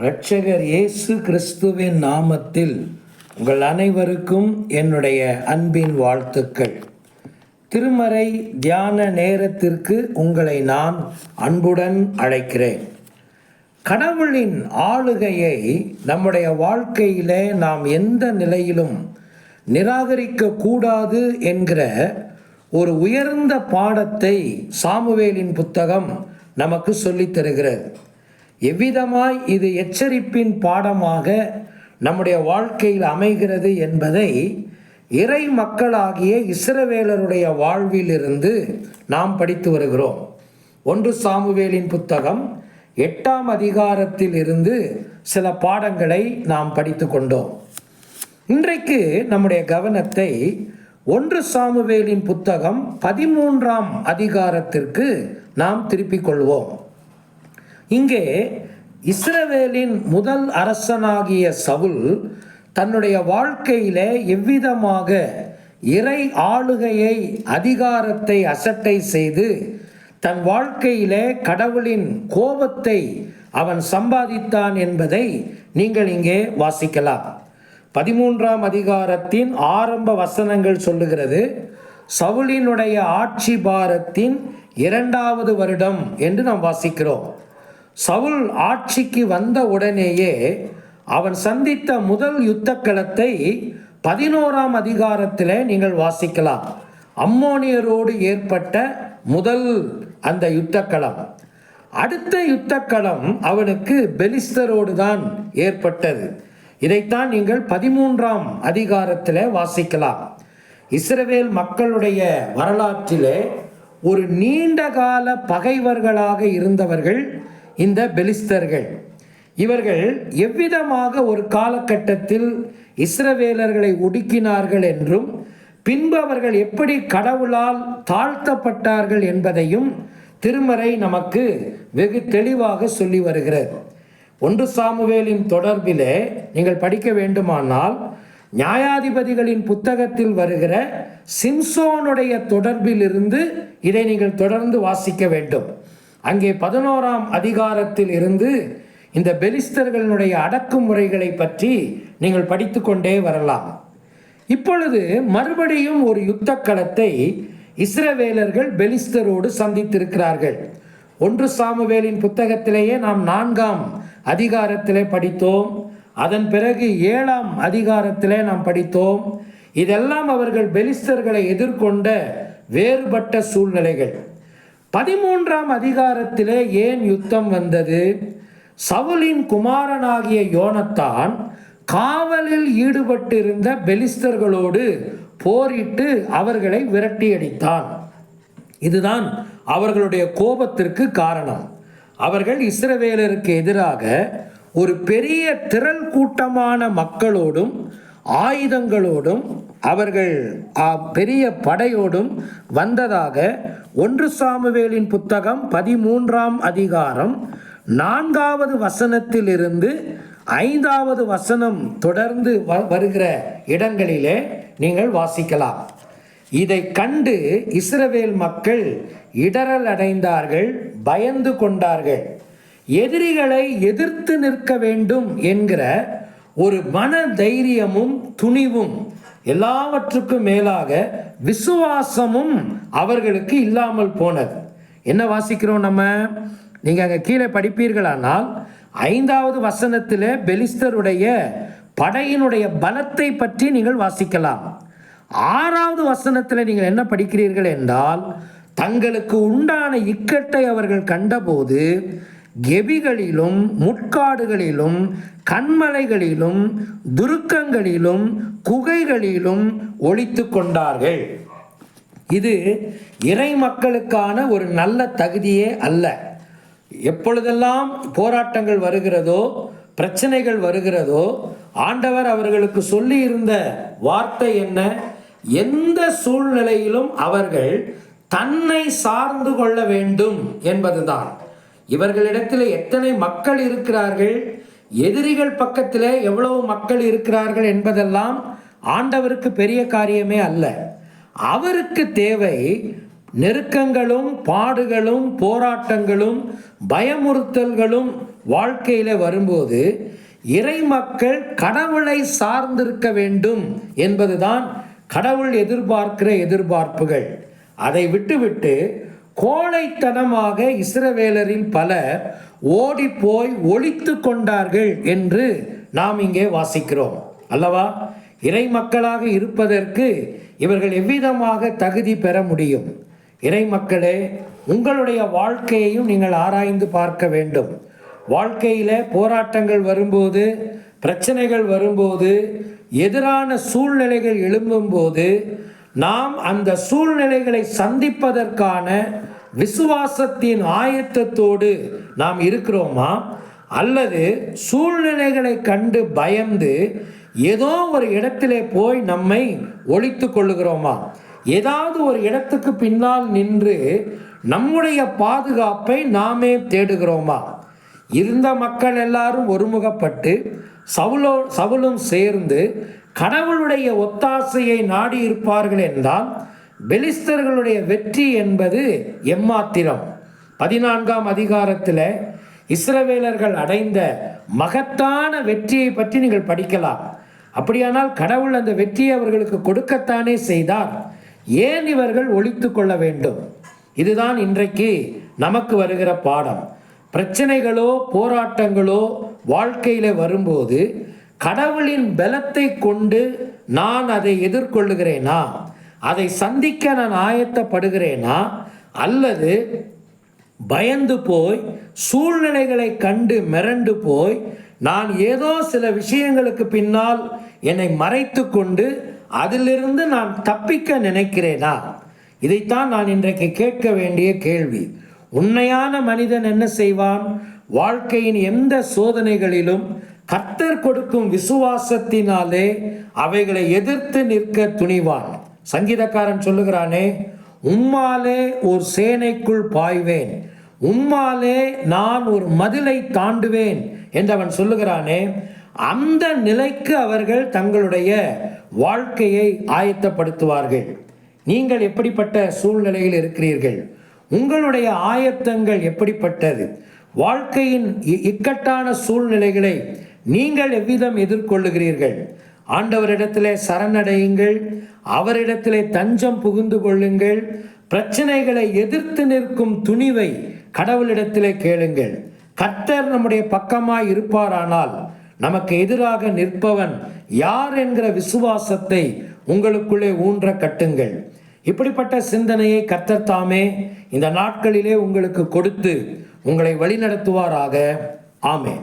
இரட்சகர் இயேசு கிறிஸ்துவின் நாமத்தில் உங்கள் அனைவருக்கும் என்னுடைய அன்பின் வாழ்த்துக்கள். திருமறை தியான நேரத்திற்கு உங்களை நான் அன்புடன் அழைக்கிறேன். கடவுளின் ஆளுகையை நம்முடைய வாழ்க்கையிலே நாம் எந்த நிலையிலும் நிராகரிக்க கூடாது என்கிற ஒரு உயர்ந்த பாடத்தை சாமுவேலின் புத்தகம் நமக்கு சொல்லித் தருகிறது. எவ்விதமாய் இது எச்சரிப்பின் பாடமாக நம்முடைய வாழ்க்கையில் அமைகிறது என்பதை இறை மக்களாகிய இஸ்ரவேலருடைய வாழ்விலிருந்து நாம் படித்து வருகிறோம். ஒன்று சாமுவேலின் புத்தகம் எட்டாம் அதிகாரத்தில் இருந்து சில பாடங்களை நாம் படித்து கொண்டோம். இன்றைக்கு நம்முடைய கவனத்தை ஒன்று சாமுவேலின் புத்தகம் பதிமூன்றாம் அதிகாரத்திற்கு நாம் திருப்பிக் கொள்வோம். இங்கே இஸ்ரவேலின் முதல் அரசனாகிய சவுல் தன்னுடைய வாழ்க்கையிலே எவ்விதமாக இறை ஆளுகையை அதிகாரத்தை அசட்டை செய்து தன் வாழ்க்கையிலே கடவுளின் கோபத்தை அவன் சம்பாதித்தான் என்பதை நீங்கள் இங்கே வாசிக்கலாம். பதிமூன்றாம் அதிகாரத்தின் ஆரம்ப வசனங்கள் சொல்லுகிறது சவுலினுடைய ஆட்சி பாரத்தின் இரண்டாவது வருடம் என்று நாம் வாசிக்கிறோம். சவுல் ஆட்சிக்கு வந்த உடனேயே அவன் சந்தித்த முதல் யுத்த களத்தை பதினோராம் அதிகாரத்தில் நீங்கள் வாசிக்கலாம். அம்மோனியரோடு ஏற்பட்ட முதல் அந்த யுத்தக்களம். அடுத்த யுத்தக்களம் அவனுக்கு பெலிஸ்தரோடு தான் ஏற்பட்டது. இதைத்தான் நீங்கள் பதிமூன்றாம் அதிகாரத்தில் வாசிக்கலாம். இஸ்ரவேல் மக்களுடைய வரலாற்றிலே ஒரு நீண்ட கால பகைவர்களாக இருந்தவர்கள் இந்த பெலிஸ்தர்கள். இவர்கள் எவ்விதமாக ஒரு காலகட்டத்தில் இஸ்ரவேலர்களை ஒடுக்கினார்கள் என்றும் பின்பு அவர்கள் எப்படி கடவுளால் தாழ்த்தப்பட்டார்கள் என்பதையும் திருமறை நமக்கு வெகு தெளிவாக சொல்லி வருகிறது. ஒன்று சாமுவேலின் தொடர்பிலே நீங்கள் படிக்க வேண்டுமானால் நியாயாதிபதிகளின் புத்தகத்தில் வருகிற சிம்சோனுடைய தொடர்பிலிருந்து இதை நீங்கள் தொடர்ந்து வாசிக்க வேண்டும். அங்கே பதினோராம் அதிகாரத்தில் இருந்து இந்த பெலிஸ்தர்களுடைய அடக்குமுறைகளை பற்றி நீங்கள் படித்து கொண்டே வரலாம். இப்பொழுது மறுபடியும் ஒரு யுத்த களத்தை இஸ்ரவேலர்கள் பெலிஸ்தரோடு சந்தித்திருக்கிறார்கள். ஒன்று சாமுவேலின் புத்தகத்திலேயே நாம் நான்காம் அதிகாரத்திலே படித்தோம். அதன் பிறகு ஏழாம் அதிகாரத்திலே நாம் படித்தோம். இதெல்லாம் அவர்கள் பெலிஸ்தர்களை எதிர்கொண்ட வேறுபட்ட சூழ்நிலைகள். பதிமூன்றாம் அதிகாரத்திலே ஏன் யுத்தம் வந்தது? சவுலின் குமாரனாகிய யோனத்தான் காவலில் ஈடுபட்டிருந்த பெலிஸ்தர்களோடு போரிட்டு அவர்களை விரட்டியடித்தான். இதுதான் அவர்களுடைய கோபத்திற்கு காரணம். அவர்கள் இஸ்ரவேலருக்கு எதிராக ஒரு பெரிய திரள் கூட்டமான மக்களோடும் ஆயுதங்களோடும் அவர்கள் பெரிய படையோடும் வந்ததாக ஒன்று சாமுவேலின் புத்தகம் பதிமூன்றாம் அதிகாரம் நான்காவது வசனத்திலிருந்து ஐந்தாவது வசனம் தொடர்ந்து வ- வருகிற இடங்களிலே நீங்கள் வாசிக்கலாம். இதை கண்டு இஸ்ரவேல் மக்கள் இடரல் அடைந்தார்கள் பயந்து கொண்டார்கள். எதிரிகளை எதிர்த்து நிற்க வேண்டும் என்கிற ஒரு மன தைரியமும் துணிவும் எல்லாவற்றுக்கும் மேலாக விசுவாசமும் அவர்களுக்கு இல்லாமல் போனது. என்ன வாசிக்கிறோம் நம்ம? நீங்கள் அங்கே கீழே படிப்பீர்களானால் ஐந்தாவது வசனத்தில் பெலிஸ்தருடைய படையினுடைய பலத்தை பற்றி நீங்கள் வாசிக்கலாம். ஆறாவது வசனத்தில் நீங்கள் என்ன படிக்கிறீர்கள் என்றால் தங்களுக்கு உண்டான இக்கட்டை அவர்கள் கண்டபோது கெபிகளிலும் முட்காடுகளிலும் கண்மலைகளிலும் துருக்கங்களிலும் குகைகளிலும் ஒழித்து கொண்டார்கள். இது இறை மக்களுக்கான ஒரு நல்ல தகுதியே அல்ல. எப்பொழுதெல்லாம் போராட்டங்கள் வருகிறதோ பிரச்சனைகள் வருகிறதோ ஆண்டவர் அவர்களுக்கு சொல்லி இருந்த வார்த்தை என்ன? எந்த சூழ்நிலையிலும் அவர்கள் தன்னை சார்ந்து கொள்ள வேண்டும் என்பதுதான். இவர்களிடத்தில் எத்தனை மக்கள் இருக்கிறார்கள்? எதிரிகள் பக்கத்தில் எவ்வளவு மக்கள் இருக்கிறார்கள் என்பதெல்லாம் ஆண்டவருக்கு பெரிய காரியமே அல்ல. அவருக்கு தேவை நெருக்கங்களும் பாடுகளும் போராட்டங்களும் பயமுறுத்தல்களும் வாழ்க்கையில் வரும்போது இறை மக்கள் கடவுளை சார்ந்திருக்க வேண்டும் என்பதுதான் கடவுள் எதிர்பார்க்கிற எதிர்பார்ப்புகள். அதை விட்டுவிட்டு கோழைத்தனமாக இஸ்ரவேலரில் பலர் ஓடிப்போய் ஒழித்து கொண்டார்கள் என்று நாம் இங்கே வாசிக்கிறோம். அல்லவா? இறை மக்களாக இருப்பதற்கு இவர்கள் எவ்விதமாக தகுதி பெற முடியும்? இறை மக்களே உங்களுடைய வாழ்க்கையையும் நீங்கள் ஆராய்ந்து பார்க்க வேண்டும். வாழ்க்கையில் போராட்டங்கள் வரும்போது பிரச்சனைகள் வரும்போது எதிரான சூழ்நிலைகள் எழும்பும்போது நாம் அந்த சூழ்நிலைகளை சந்திப்பதற்கான விசுவாசத்தின் ஆயத்தத்தோடு நாம் இருக்கிறோமா? அல்லது சூழ்நிலைகளை கண்டு பயந்து ஏதோ ஒரு இடத்திலே போய் நம்மை ஒழித்து கொள்ளுகிறோமா? ஏதாவது ஒரு இடத்துக்கு பின்னால் நின்று நம்முடைய பாதுகாப்பை நாமே தேடுகிறோமா? இருந்த மக்கள் எல்லாரும் ஒருமுகப்பட்டு சவுலோ சவுலும் சேர்ந்து கடவுளுடைய ஒத்தாசையை நாடி இருப்பார்கள் என்றால் பெலிஸ்தர்களுடைய வெற்றி என்பது எம்மாத்திரம். பதினான்காம் அதிகாரத்தில் இஸ்ரவேலர்கள் அடைந்த மகத்தான வெற்றியை பற்றி நீங்கள் படிக்கலாம். அப்படியானால் கடவுள் அந்த வெற்றியை அவர்களுக்கு கொடுக்கத்தானே செய்தார். ஏன் இவர்கள் ஒழித்து கொள்ள வேண்டும்? இதுதான் இன்றைக்கு நமக்கு வருகிற பாடம். பிரச்சனைகளோ போராட்டங்களோ வாழ்க்கையில் வரும்போது கடவுளின் பலத்தை கொண்டு நான் அதை எதிர்கொள்ளுகிறேனா? அதை சந்திக்க நான் ஆயத்தப்படுகிறேனா? அல்லது பயந்து போய் சூழ்நிலைகளை கண்டு மிரண்டு போய் நான் ஏதோ சில விஷயங்களுக்கு பின்னால் என்னை மறைத்து கொண்டு அதிலிருந்து நான் தப்பிக்க நினைக்கிறேனா? இதைத்தான் நான் இன்றைக்கு கேட்க வேண்டிய கேள்வி. உண்மையான மனிதன் என்ன செய்வான்? வாழ்க்கையின் எந்த சோதனைகளிலும் கர்த்தர் கொடுக்கும் விசுவாசத்தினாலே அவைகளை எதிர்த்து நிற்க துணிவான். சங்கீதக்காரன் சொல்லுகிறானே உம்மாலே ஒரு சேனைக்குள் பாய்வேன். உம்மாலே நான் ஒரு மதிலை தாண்டுவேன். என்று அவன் சொல்லுகிறானே அந்த நிலைக்கு அவர்கள் தங்களுடைய வாழ்க்கையை ஆயத்தப்படுத்துவார்கள். நீங்கள் எப்படிப்பட்ட சூழ்நிலையில் இருக்கிறீர்கள்? உங்களுடைய ஆயத்தங்கள் எப்படிப்பட்டது? வாழ்க்கையின் இ- இக்கட்டான சூழ்நிலைகளை நீங்கள் எவ்விதம் எதிர்கொள்ளுகிறீர்கள்? ஆண்டவரிடத்திலே சரணடையுங்கள். அவரிடத்திலே தஞ்சம் புகுந்து கொள்ளுங்கள். பிரச்சனைகளை எதிர்த்து நிற்கும் துணிவை கடவுளிடத்திலே கேளுங்கள். கர்த்தர் நம்முடைய பக்கமாய் இருப்பாரானால் நமக்கு எதிராக நிற்பவன் யார் என்கிற விசுவாசத்தை உங்களுக்குள்ளே ஊன்ற கட்டுங்கள். இப்படிப்பட்ட சிந்தனையை கர்த்தர் தாமே இந்த நாட்களிலே உங்களுக்கு கொடுத்து உங்களை வழிநடத்துவாராக. ஆமே